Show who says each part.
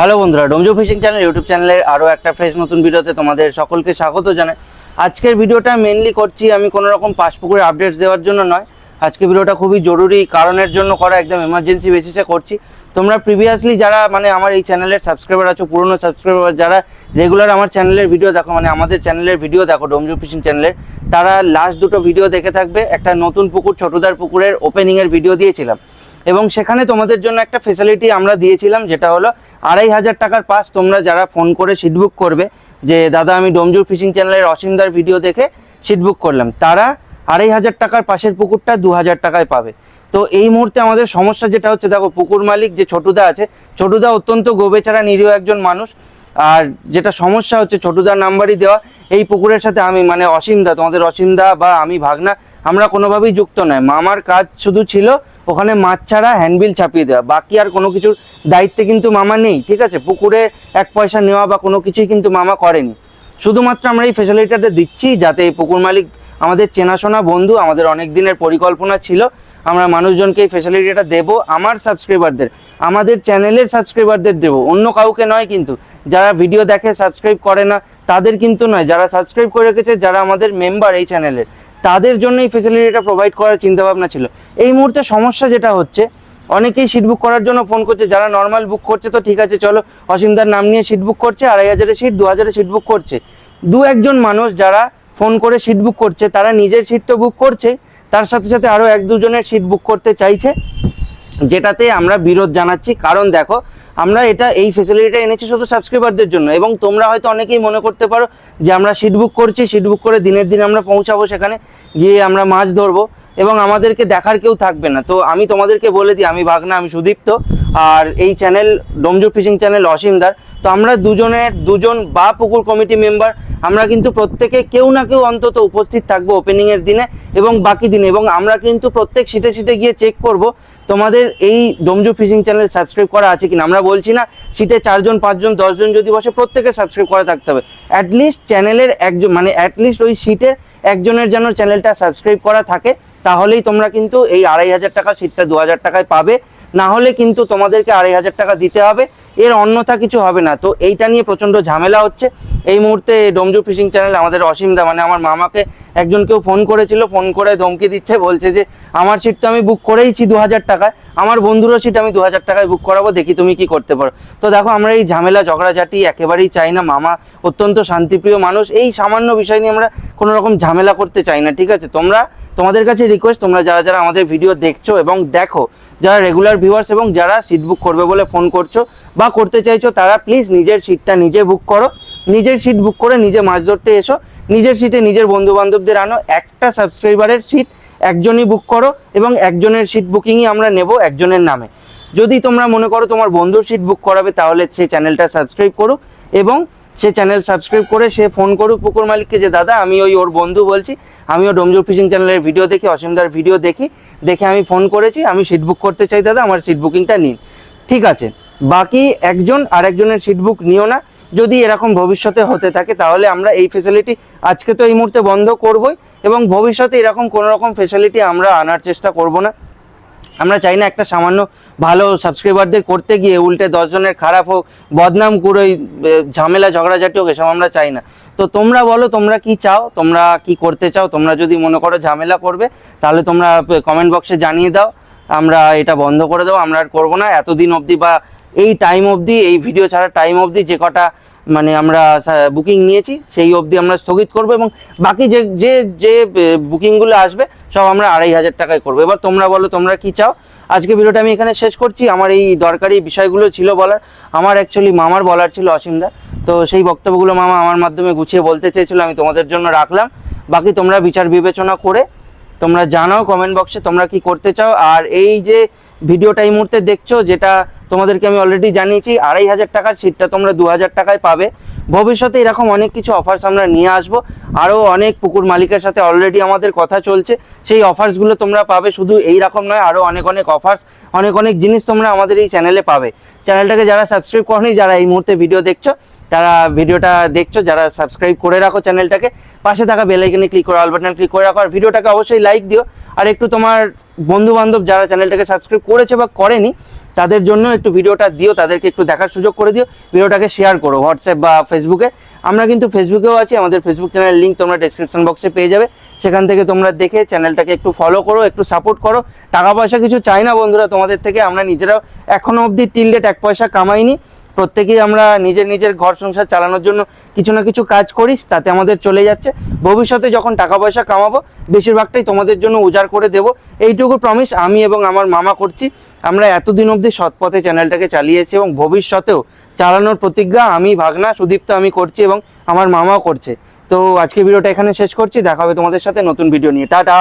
Speaker 1: Hello বন্ধুরা, Domjur fishing channel, YouTube চ্যানেলের আরও একটা ফ্রেশ নতুন ভিডিওতে তোমাদের সকলকে স্বাগত জানাই। আজকের ভিডিওটা মেনলি করছি আমি কোনো রকম পাসপুকুরের আপডেটস দেওয়ার জন্য নয়। আজকে ভিডিওটা খুবই জরুরি কারণের জন্য করা একদম এমার্জেন্সি বেসিসে করছি। তোমরা প্রিভিয়াসলি যারা মানে আমার এই চ্যানেলের সাবস্ক্রাইবার আছো, পুরনো সাবস্ক্রাইবার যারা রেগুলার আমার চ্যানেলের ভিডিও দেখো মানে আমাদের চ্যানেলের ভিডিও দেখো, ডোমজো ফিশিং চ্যানেলের, তারা লাস্ট দুটো ভিডিও দেখে থাকবে। একটা নতুন পুকুর, ছোটদার পুকুরের ওপেনিংয়ের ভিডিও দিয়েছিলাম। এবং সেখানে তোমাদের জন্য একটা ফেসিলিটি আমরা দিয়েছিলাম, যেটা হলো আড়াই হাজার টাকার পাস তোমরা যারা ফোন করে সিট বুক করবে, যে দাদা আমি ডোমজুর ফিশিং চ্যানেলের অসীমদার ভিডিও দেখে সিট বুক করলাম, তারা আড়াই হাজার টাকার পাশের পুকুরটা দু হাজার টাকায় পাবে। তো এই মুহূর্তে আমাদের সমস্যা যেটা হচ্ছে, দেখো পুকুর মালিক যে ছোটুদা আছে, ছোটুদা অত্যন্ত গোবেচারা, নিরীহ একজন মানুষ, আর যেটা সমস্যা হচ্ছে ছোটুদার নাম্বারই দেওয়া, এই পুকুরের সাথে আমি মানে অসীমদা, তোমাদের অসীমদা বা আমি ভাগনা, আমরা কোনোভাবেই যুক্ত নয়। মামার কাজ শুধু ছিল ওখানে মাছ ছাড়া হ্যান্ডবিল চাপিয়ে দেওয়া। বাকি আর কোনো কিছুর দায়িত্বে কিন্তু মামা নেই, ঠিক আছে? পুকুরে এক পয়সা নেওয়া বা কোনো কিছুই কিন্তু মামা করেনি। শুধুমাত্র আমরা এই ফেসিলিটিটা দিচ্ছি যাতে এই পুকুর মালিক আমাদের চেনাশোনা বন্ধু, আমাদের অনেক দিনের পরিকল্পনা ছিল, আমরা মানুষজনকে এই ফেসিলিটিটা দেবো, আমার সাবস্ক্রাইবারদের আমাদের চ্যানেলের সাবস্ক্রাইবারদের দেবো। অন্য কাউকে নয় কিন্তু, যারা ভিডিও দেখে সাবস্ক্রাইব করে না, তাদের কিন্তু নয়। যারা সাবস্ক্রাইব করে রেখেছে, যারা আমাদের মেম্বার এই চ্যানেলের তাদের জন্য এই ফেসিলিটিটা প্রোভাইড করার চিন্তাভাবনা ছিল। এই মুহূর্তে সমস্যা যেটা হচ্ছে, অনেকেই সিট বুক করার জন্য ফোন করছে, যারা নর্মাল বুক করছে, তো ঠিক আছে, চলো অসীমদার নাম নিয়ে সিট বুক করছে, আড়াই হাজারের সিট দু হাজারের সিট বুক করছে। দু একজন মানুষ যারা ফোন করে সিট বুক করছে, তারা নিজের সিট তো বুক করছে, তার সাথে সাথে আরও এক দুজনের সিট বুক করতে চাইছে। যেটাতে আমরা বিরোধ জানাচ্ছি। কারণ দেখো, আমরা এটা, এই ফেসিলিটিটা এনেছি শুধু সাবস্ক্রাইবারদের জন্য। এবং তোমরা হয়তো অনেকেই মনে করতে পারো যে আমরা সিট বুক করছি সিট বুক করে দিনের দিন আমরা পৌঁছাবো সেখানে, গিয়ে আমরা মাছ ধরবো। এবং আমাদেরকে দেখার কেউ থাকবে না। তো আমি তোমাদেরকে বলে দিই, আমি ভাগনা, আমি সুদীপ্ত, আর এই চ্যানেল ডোমজুর ফিশিং চ্যানেল অসীমদার। তো আমরা দুজনের দুজন বা পুকুর কমিটি মেম্বার আমরা কিন্তু প্রত্যেকে কেউ না কেউ অন্তত উপস্থিত থাকব ওপেনিংয়ের দিনে এবং বাকি দিনে। এবং আমরা কিন্তু প্রত্যেক সিটে সিটে গিয়ে চেক করব তোমাদের এই ডোমজু ফিশিং চ্যানেল সাবস্ক্রাইব করা আছে কিনা? আমরা বলছি না, শীতে চারজন, পাঁচজন, দশজন যদি বসে প্রত্যেকে সাবস্ক্রাইব করা থাকতে হবে। অ্যাটলিস্ট চ্যানেলের একজন মানে অ্যাটলিস্ট ওই সিটের একজনের যেন চ্যানেলটা সাবস্ক্রাইব করা থাকে, তাহলেই তোমরা কিন্তু এই আড়াই হাজার টাকা সিটটা দু হাজার টাকায় পাবে। না হলে কিন্তু তোমাদেরকে আড়াই হাজার টাকা দিতে হবে। এর অন্যথা কিছু হবে না। তো এইটা নিয়ে প্রচণ্ড ঝামেলা হচ্ছে। এই মুহূর্তে ডোমজু ফিশিং চ্যানেল আমাদের অসীমদা মানে আমার মামাকে একজন কেউ ফোন করেছিল, ফোন করে ধমকি দিচ্ছে, বলছে যে, আমার সিট তো আমি বুক করেইছি দু হাজার টাকায়। আমার বন্ধুরও সিট আমি দু হাজার টাকায় বুক করাবো, দেখি তুমি কি করতে পারো। তো দেখো, আমরা এই ঝামেলা, ঝগড়াঝাটি একেবারেই চাই না। মামা অত্যন্ত শান্তিপ্রিয় মানুষ। এই সামান্য বিষয় নিয়ে আমরা কোনো রকম ঝামেলা করতে চাই না, ঠিক আছে? তোমরা, তোমাদের কাছে রিকোয়েস্ট তোমরা যারা যারা আমাদের ভিডিও দেখছ এবং দেখো যারা রেগুলার ভিউয়ার্স এবং যারা সিট বুক করবে বলে ফোন করছ বা করতে চাইছো, তারা প্লিজ নিজের সিটটা নিজে বুক করো। নিজের সিট বুক করে নিজে মাছ ধরতে এসো। নিজের সিটে নিজের বন্ধু বান্ধবদের আনো। একটা সাবস্ক্রাইবারের সিট একজনই বুক করো এবং একজনের সিট বুকিংই আমরা নেব একজনের নামে। যদি তোমরা মনে করো তোমার বন্ধুর সিট বুক করাবে, তাহলে সে চ্যানেলটা সাবস্ক্রাইব করুক এবং সে চ্যানেল সাবস্ক্রাইব করে, সে ফোন করুক পুকুর মালিককে যে, দাদা, আমি ওই ওর বন্ধু বলছি আমি আমিও ডোমজুর ফিশিং চ্যানেলের ভিডিও দেখি অসীমদার ভিডিও দেখি, দেখে আমি ফোন করেছি, আমি সিট বুক করতে চাই, দাদা, আমার সিট বুকিংটা নিন। ঠিক আছে, বাকি একজন আর একজনের সিট বুক নিও না, যদি এরকম ভবিষ্যতে হতে থাকে, তাহলে আমরা এই ফেসিলিটি আজকে তো এই মুহূর্তে বন্ধ করবই, এবং ভবিষ্যতে এরকম কোনো রকম ফেসিলিটি আমরা আনার চেষ্টা করব না। আমরা চাই না একটা সামান্য ভালো সাবস্ক্রাইবারদের করতে গিয়ে উল্টে দশজনের খারাপ হোক, বদনাম করে ঝামেলা, ঝগড়াঝাটি হোক, এসব আমরা চাই না। তো তোমরা বলো, তোমরা কি চাও, তোমরা কি করতে চাও, তোমরা যদি মনে করো ঝামেলা করবে, তাহলে তোমরা কমেন্ট বক্সে জানিয়ে দাও। আমরা এটা বন্ধ করে দেবো, আমরা আর করব না। এতদিন অবধি বা এই টাইম অবধি, এই ভিডিও ছাড়া টাইম অবধি যে কটা মানে আমরা বুকিং নিয়েছি, সেই অবধি আমরা স্থগিত করব এবং বাকি যে যে যে বুকিংগুলো আসবে, সব আমরা আড়াই হাজার টাকায় করব। এবার তোমরা বলো, তোমরা কি চাও? আজকে ভিডিওটা আমি এখানে শেষ করছি। আমার এই দরকারি বিষয়গুলো ছিল বলার। আমার অ্যাকচুয়ালি মামার বলার ছিল অসীমদা তো সেই বক্তব্যগুলো মামা আমার মাধ্যমে গুছিয়ে বলতে চেয়েছিল, আমি তোমাদের জন্য রাখলাম। বাকি তোমরা বিচার বিবেচনা করে তোমরা জানাও কমেন্ট বক্সে তোমরা কি করতে চাও। আর এই যে ভিডিওটা এই মুহূর্তে দেখছ, যেটা তোমাদেরকে আমি অলরেডি জানিয়েছি, আড়াই হাজার টাকার সিটটা তোমরা দু হাজার টাকায় পাবে। ভবিষ্যতে এরকম অনেক কিছু অফার্স আমরা নিয়ে আসব। আরও অনেক পুকুর মালিকের সাথে অলরেডি আমাদের কথা চলছে। সেই অফার্সগুলো তোমরা পাবে, শুধু এই রকম নয় আরও অনেক অনেক অফার্স অনেক অনেক জিনিস তোমরা আমাদের এই চ্যানেলে পাবে। চ্যানেলটাকে যারা সাবস্ক্রাইব করনি, যারা এই মুহূর্তে ভিডিও দেখছ তারা ভিডিওটা দেখছ, যারা সাবস্ক্রাইব করে রাখো চ্যানেলটাকে পাশে থাকা বেল আইকনে ক্লিক করো অল বাটনে ক্লিক করে রাখো, আর ভিডিওটাকে অবশ্যই লাইক দিও। আর একটু তোমার বন্ধু বান্ধব যারা চ্যানেলটাকে সাবস্ক্রাইব করেছে বা করেনি, তাদের জন্য একটু ভিডিওটা দিও, তাদেরকে একটু দেখার সুযোগ করে দিও, ভিডিওটাকে শেয়ার করো হোয়াটসঅ্যাপ বা ফেসবুকে আমরা কিন্তু ফেসবুকেও আছি, আমাদের ফেসবুক চ্যানেলের লিঙ্ক তোমরা ডেসক্রিপশন বক্সে পেয়ে যাবে। সেখান থেকে তোমরা দেখে চ্যানেলটাকে একটু ফলো করো, একটু সাপোর্ট করো। টাকা পয়সা কিছু চাই না বন্ধুরা তোমাদের থেকে, আমরা নিজেরাও এখনও অবধি টিল ডেট এক পয়সা কামাইনি। প্রত্যেকেই আমরা নিজের নিজের ঘর সংসার চালানোর জন্য কিছু না কিছু কাজ করিস তাতে আমাদের চলে যাচ্ছে। ভবিষ্যতে যখন টাকা পয়সা কামাবো, বেশিরভাগটাই তোমাদের জন্য উজাড় করে দেব। এইটুকু প্রমিস আমি এবং আমার মামা করছি। আমরা এতদিন অবধি সৎ পথে চ্যানেলটাকে চালিয়েছি এবং ভবিষ্যতেও চালানোর প্রতিজ্ঞা আমি, ভাগনা, সুদীপ্ত আমি করছি এবং আমার মামাও করছে। তো আজকে ভিডিওটা এখানে শেষ করছি। দেখা হবে তোমাদের সাথে নতুন ভিডিও নিয়ে। টাটা!